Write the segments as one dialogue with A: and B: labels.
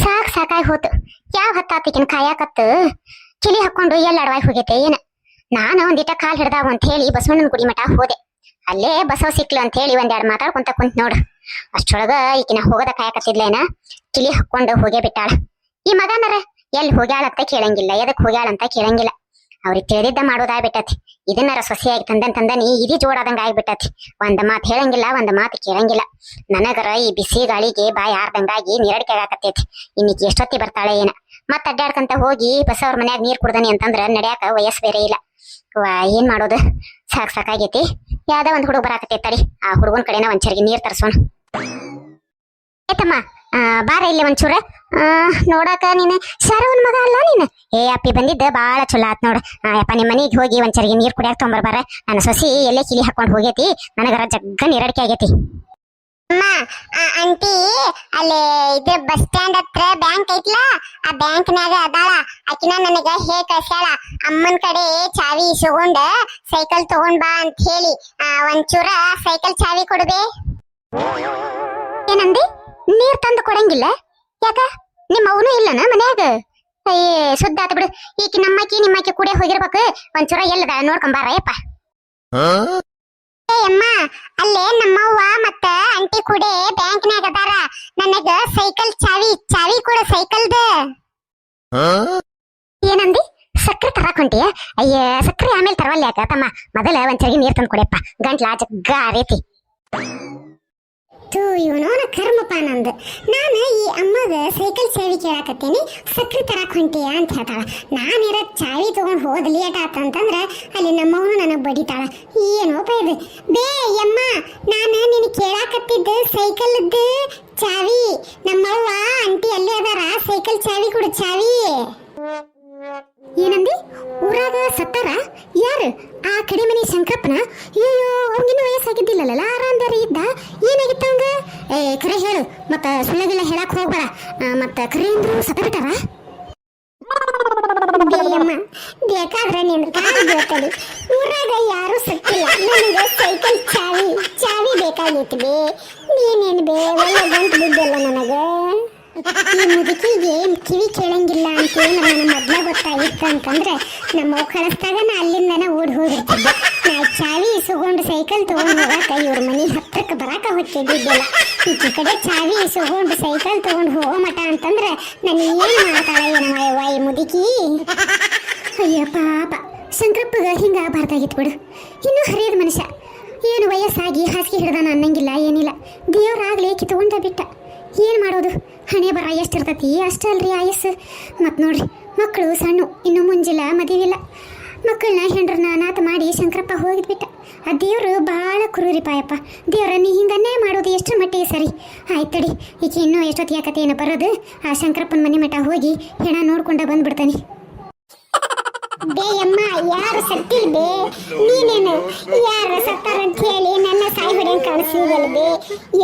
A: ಸಾಕ್ ಸಾಕಾಯ್ ಹೋತು. ಯಾವ ಹತ್ತಾತಿಕಿನ ಕಾಯಕತ್ತು? ಕಿಲಿ ಹಾಕೊಂಡು ಎಲ್ಲ ಅಡವಾಯ್ ಹೋಗೈತೆ, ಏನ? ನಾನು ಒಂದಿಟ ಕಾಲ್ ಹಿಡ್ದಾವ ಅಂತ ಹೇಳಿ ಬಸವಣ್ಣನ ಗುಡಿ ಹೋದೆ. ಅಲ್ಲೇ ಬಸವ ಸಿಕ್ಲು ಅಂತ ಹೇಳಿ ಒಂದೆರಡು ಮಾತಾಡ್ಕೊಂತ ಕುಂತ ನೋಡು. ಅಷ್ಟೊಳಗ ಈಕಿನ ಹೋಗದ ಕಾಯಕತ್ತಿದ್ಲೇನ? ಕಿಲಿ ಹಾಕೊಂಡು ಹೋಗೇ ಬಿಟ್ಟಾಳ. ಈ ಮಗನರ ಎಲ್ಲಿ ಹೋಗ್ಯಾಳಂತ ಕೇಳಂಗಿಲ್ಲ, ಎದಕ್ ಹೋಗ್ಯಾಳಂತ ಕೇಳಂಗಿಲ್ಲ. ಅವ್ರಿಗೆ ತಿಳಿದಿದ್ದ ಮಾಡೋದಾಗ್ಬಿಟ್ಟತಿ. ಇದನ್ನರ ಸೊಸೆಯಾಗಿ ತಂದನ್ ತಂದನಿ ಇದಿ ಜೋಡಾದಂಗ ಆಗ್ಬಿಟ್ಟತಿ. ಒಂದ್ ಮಾತ್ ಹೇಳಂಗಿಲ್ಲ, ಒಂದ್ ಮಾತು ಕೇಳಂಗಿಲ್ಲ. ನನಗರ ಈ ಬಿಸಿ ಗಾಳಿಗೆ ಬಾಯಿ ಆರ್ದಂಗಾಗಿ ನೀರಡಿಕೆ ಆಗಾಕತ್ತೈತಿ. ಇನ್ನಿಕ್ ಎಷ್ಟೊತ್ತಿ ಬರ್ತಾಳೆ ಏನ? ಮತ್ತ ಅಡ್ಡಾಡ್ಕಂತ ಹೋಗಿ ಬಸವ್ರ ಮನ್ಯಾಗ ನೀರ್ ಕುಡ್ದನಿ ಅಂತಂದ್ರ ನಡ್ಯಾಕ ವಯಸ್ಸು ಬೇರೆ ಇಲ್ಲ. ಏನ್ ಮಾಡೋದು? ಸಾಕ್ ಸಾಕಾಗೈತಿ. ಯಾವ್ದೋ ಒಂದ್ ಹುಡುಗ ಬರಾಕತ್ತೈತಿ ರೀ ಆ ಹುಡುಗನ್ ಕಡೆನ ಒಂದ್ ನೀರ್ ತರ್ಸೋಣ. ಆಯ್ತಮ್ಮ ಬಾರ ಇಲ್ಲಿ ಒಂಚೂರ. ನೋಡಾಕ ನೀನು. ಶರವನ್ ಮಗ ಅಲ್ಲ ನೀನು? ಏ ಅಪ್ಪಿ ಬಂದಿದ್ದ ಬಾಳ ಚಲೋ ಆತ್ ನೋಡ. ಯಪ್ಪ ನಿಮ್ಮ ಮನೆಗೆ ಹೋಗಿ ಒಂದ್ ನೀರು ನೀರ್ ಕುಡಿಯಾಕ ತೊಂಬರ್ಬಾರ ನನ್ನ ಸೊಸಿ ಎಲ್ಲೇ ಕಿಲಿ ಹಾಕೊಂಡು ಹೋಗೈತಿ. ನನಗರ ಜಗ್ಗ ನೀರಡಿಕೆ ಆಗೈತಿ. ಅಮ್ಮ ಆಂಟಿ ಅಲ್ಲಿ ಇದು ಬಸ್ ಸ್ಟ್ಯಾಂಡ್ ಹತ್ರ ಬ್ಯಾಂಕ್ ಐತ್ಲ? ಆ ಬ್ಯಾಂಕ್ನಾಗ ಅದಾಳ. ಆಕಿನ ನನಗ ಹೇ ಕಳ್ಸ್ಯಾಳ. ಅಮ್ಮನ ಕಡೆ ಚಾವಿ ಇಸ್ಕೊಂಡ ಸೈಕಲ್ ತಗೊಂಡ್ ಬಾ ಅಂತ ಹೇಳಿ. ಆ, ಒಂಚೂರ ಸೈಕಲ್ ಚಾವಿ ಕೊಡ್ಬೇ. ಏನಂದಿ? ನೀರ್ ತಂದು ಕೊಡಂಗಿಲ್ಲ? ಯಾಕ? ನಿಮ್ಮ ಅವನು ಇಲ್ಲನ ಮನ್ಯಾಗ? ಅಯ್ಯೇ ಸುದ್ದ ಆತ ಬಿಡು. ಈಕಿ ನಮ್ಮಕಿ ನಿಮ್ಮಕ್ಕಿ ಕೂಡೆ ಹೋಗಿರ್ಬೇಕು. ಒಂಚೂರ ಎಲ್ಲದ ನೋಡ್ಕೊಂಬಾರ ಯಪ್ಪ ಏ ಅಮ್ಮ ಅಲ್ಲೇ ನಮ್ಮವ್ವ ಮತ್ತ ಅಂಟಿ ಕೂಡೆ ಬ್ಯಾಂಕ್ನಾಗ ಅದಾರ. ನನಗ ಸೈಕಲ್ ಚಾವಿ ಚಾವಿ ಕೂಡ ಸೈಕಲ್ದ. ಏನಂದಿ? ಸಕ್ಕರೆ ತರಕ್ ಹೊಂಟಿಯ? ಅಯ್ಯ ಸಕ್ಕರೆ ಆಮೇಲೆ ತರವಲ್ಲ ಯಾಕ ತಮ್ಮ? ಮೊದಲ ಒಂದ್ ಚರಿಗೆ ನೀರ್ ತಂದು ಕೊಡಪ್ಪ ಗಂಟ್ಲ ತೂ ಇವನೋನ ಕರ್ಮಪ್ಪ ನಂದು ನಾನು ಈ ಅಮ್ಮಗ ಸೈಕಲ್ ಚಾವಿ ಕೇಳಾಕತ್ತೀನಿ ಸಕ್ಕರೆ ತರಕ್ ಹೊಂಟಿಯ ಅಂತ ಹೇಳ್ತಾಳ. ನಾನಿರ ಚಾವಿ ತಗೊಂಡ್ ಹೋದ್ ಲೇಟ್ ಆತಂತಂದ್ರೆ ಅಲ್ಲಿ ನಮ್ಮವನು ನನಗೆ ಬಡಿತಾಳ. ಏನೋಪ ಇದು ಬೇ ಯಮ್ಮ, ನಾನು ನಿನ್ನ ಕೇಳಾಕತ್ತಿದ್ದ ಸೈಕಲ್ದು ಚಾವಿ, ನಮ್ಮವ್ವ ಅಂಟಿ ಅಲ್ಲೇ ಅದಾರ, ಸೈಕಲ್ ಚಾವಿ ಕೊಡು ಚಾವಿ. ಏನಂದಿ? ಊರಾಗ ಸತ್ತಾರ? ಯಾರು? ಆ ಕಡೆ ಮನೆ ಶಂಕರಪ್ಪನ? ಅಯ್ಯೋ ಅವ್ನಿನ್ನೂ ವಯಸ್ಸಾಗಿದ್ದಿಲ್ಲಲ್ಲ ಆರಾಮ್ದಾರಿ ಇದ್ದ ಏ, ಖರೆ ಹೇಳು. ಮತ್ತ ಸುಳ್ಳಗಿಲ್ಲ ಹೇಳಕ್ ಹೋಗ್ಬೇಡ. ಮತ್ತ ಖರೆ ಅಂದ್ರು ಸತ್ತ ಬಿಟ್ಟಾರ ಬೇಕಾದ್ರೆ ನಿನ್ ಕಾಲು ಊರಾಗ ಯಾರು ಸತ್ತಿಲ್ಲ. ನನಗೆ ಸೈಕಲ್ ಚಾವಿ ಚಾವಿ ಬೇಕಾಗಿತ್ತು ಬೇ ನೀನೇನ್ ಬೇ, ಒಳ್ಳೆ ಗಂಟು ಬಿದ್ದಲ್ಲ ನನಗೆ? ಈ ಮುದುಕಿಗೆ ಕಿವಿ ಕೇಳಂಗಿಲ್ಲ ಅಂತ ನಮ್ಮನ್ನ ಮೊದಲೇ ಗೊತ್ತಾಗಿತ್ತು ಅಂತಂದ್ರೆ ನಮ್ಮ ಕಳಿಸ್ದಾಗ ನಾ ಅಲ್ಲಿಂದನೇ ಓಡಿ ಹೋಗಿರ್ತಿದ್ದೆ. ಚಾವಿ ಇಸ್ಕೊಂಡು ಸೈಕಲ್ ತಗೊಂಡು ಹೋಗಾಕ ಇವ್ರ ಮನೆ ಹತ್ರಕ್ಕೆ ಬರಾಕ ಹೊತ್ತಿದ್ದಿದ್ದಿಲ್ಲ ಈಚೆ ಕಡೆ ಚಾವಿ ಇಸ್ಕೊಂಡು ಸೈಕಲ್ ತಗೊಂಡು ಹೋಗೋ ಮಟ ಅಂತಂದ್ರೆ ನಾನು ಏನು ಮಾಡ್ತಾಳೆ ಏನಮ್ಮ ಈ ಮುದುಕಿ? ಅಯ್ಯ ಪಾಪ. ಶಂಕರಪ್ಪಗ ಹಿಂಗ ಬಾರ್ದಾಗಿತ್ತು ಬಿಡು. ಇನ್ನೂ ಹರಿಯದ ಮನುಷ್ಯ. ಏನು ವಯಸ್ಸಾಗಿ ಹಾಸಿಗೆ ಹಿಡ್ದಾನ ಅನ್ನಂಗಿಲ್ಲ, ಏನಿಲ್ಲ. ದೇವ್ರಾಗ್ಲಿ ಕಿತ್ಕೊಂಡ ಬಿಟ್ಟ. ಏನು ಮಾಡೋದು? ಹಣೆ ಬರ ಎಷ್ಟಿರ್ತತಿ? ಅಷ್ಟೇ ಅಲ್ರಿ ಆಯಸ್ಸು. ಮತ್ತು ನೋಡ್ರಿ, ಮಕ್ಕಳು ಸಣ್ಣ, ಇನ್ನು ಮುಂಜಿಲ್ಲ, ಮದುವಿಲ್ಲ. ಮಕ್ಕಳನ್ನ ಹೆಂಡ್ರನ್ನ ಅನಾಥ ಮಾಡಿ ಶಂಕರಪ್ಪ ಹೋಗಿದ್ಬಿಟ್ಟ. ಆ ದೇವ್ರು ಭಾಳ ಕ್ರೂರಿ ಪಾಯಪ್ಪ ದೇವ್ರ, ನೀ ಹಿಂಗನ್ನೇ ಮಾಡೋದು ಎಷ್ಟು ಮಟ್ಟಿಗೆ ಸರಿ. ಆಯ್ತಡಿ ತಡಿ ಈಕೆ ಇನ್ನೂ ಎಷ್ಟೊತ್ತಿಗೆ ಆಕತೆ ಏನೋ ಬರೋದು? ಆ ಶಂಕರಪ್ಪನ ಮನೆ ಮಠ ಹೋಗಿ ಹೆಣ ನೋಡ್ಕೊಂಡ ಬಂದ್ಬಿಡ್ತಾನೆ. ಬೇ ಅಮ್ಮ, ಯಾರು ಸತ್ತಿಲ್ ಬೇ. ನೀನೇನು? ಯಾರು ಸತ್ತಾರ ಅಂತ ಹೇಳಿ ನನ್ನ ಸಾಯಿ ಹೊಡೆಯಂಗ್ ಕಾಣಿಸಿದಲ್ ಬೇ.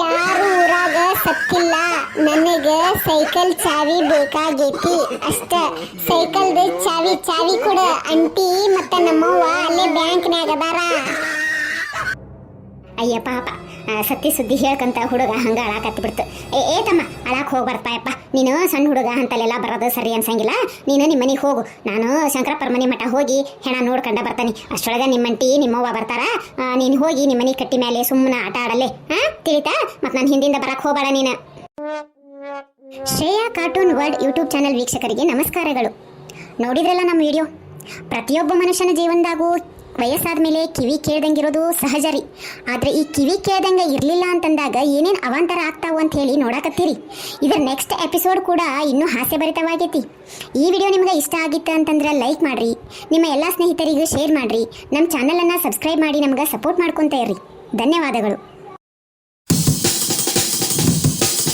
A: ಯಾರು ಊರಾಗ ಸತ್ತಿಲ್ಲ. ನನಗ ಸೈಕಲ್ ಚಾವಿ ಬೇಕಾಗೈತಿ. ಅಷ್ಟ ಸೈಕಲ್ ಚಾವಿ ಚಾವಿ ಕೊಡ ಅಂಟಿ ಮತ್ತ ನಮ್ಮವ್ವ ಅಲ್ಲೇ ಬ್ಯಾಂಕ್ನ್ಯಾಗ ಅದಾರ. ಅಯ್ಯ ಪಾಪ ಸತ್ಯ ಸುದ್ದಿ ಹೇಳ್ಕಂತ ಹುಡುಗ ಹಂಗ ಅಳಾಕತ್ತಿ ಬಿಡ್ತು ಏ ಏ ತಮ್ಮ, ಅಳಾಕ್ ಯಪ್ಪ. ನೀನು ಸಣ್ಣ ಹುಡುಗ ಅಂತಲ್ಲೆಲ್ಲ ಬರೋದು ಸರಿ ಅನ್ಸಂಗಿಲ್ಲ? ನೀನು ನಿಮ್ಮ ಮನೆಗೆ ಹೋಗು. ನಾನು ಶಂಕರಪ್ಪರ ಮನೆ ಮಠ ಹೋಗಿ ಹೆಣ ನೋಡ್ಕೊಂಡ ಬರ್ತಾನೆ. ಅಷ್ಟೊಳಗೆ ನಿಮ್ಮಂಟಿ ನಿಮ್ಮವ್ವ ಬರ್ತಾರ. ನೀನು ಹೋಗಿ ನಿಮ್ಮ ಮನೆ ಕಟ್ಟಿ ಮೇಲೆ ಸುಮ್ಮನೆ ಆಟ ಆಡಲ್ಲೇ. ಹಾ ತಿಳಿತಾ? ಮತ್ತು ನಾನು ಹಿಂದಿಂದ ಬರಕ್ ಹೋಗಬೇಡ ನೀನು. Shreya cartoon world YouTube channel ವೀಕ್ಷಕರಿಗೆ ನಮಸ್ಕಾರಗಳು. ನೋಡಿದ್ರಲ್ಲ ನಮ್ಮ ವಿಡಿಯೋ ಪ್ರತಿಯೊಬ್ಬ ಮನುಷ್ಯನ ಜೀವನದಾಗೂ ವಯಸ್ಸಾದ ಮೇಲೆ ಕಿವಿ ಕೇಳ್ದಂಗಿರೋದು ಸಹಜ ರೀ ಆದರೆ ಈ ಕಿವಿ ಕೇಳ್ದಂಗೆ ಇರಲಿಲ್ಲ ಅಂತಂದಾಗ ಏನೇನು ಅವಾಂತರ ಆಗ್ತಾವು ಅಂತ ಹೇಳಿ ನೋಡಕತ್ತೀರಿ. ಇದರ ನೆಕ್ಸ್ಟ್ ಎಪಿಸೋಡ್ ಕೂಡ ಇನ್ನೂ ಹಾಸ್ಯಭರಿತವಾಗೈತಿ. ಈ ವಿಡಿಯೋ ನಿಮ್ಗೆ ಇಷ್ಟ ಆಗಿತ್ತು ಅಂತಂದ್ರೆ ಲೈಕ್ ಮಾಡಿರಿ. ನಿಮ್ಮ ಎಲ್ಲ ಸ್ನೇಹಿತರಿಗೂ ಶೇರ್ ಮಾಡಿರಿ. ನಮ್ಮ ಚಾನಲನ್ನು ಸಬ್ಸ್ಕ್ರೈಬ್ ಮಾಡಿ ನಮ್ಗೆ ಸಪೋರ್ಟ್ ಮಾಡ್ಕೊತಾ ಇರ್ರಿ. ಧನ್ಯವಾದಗಳು.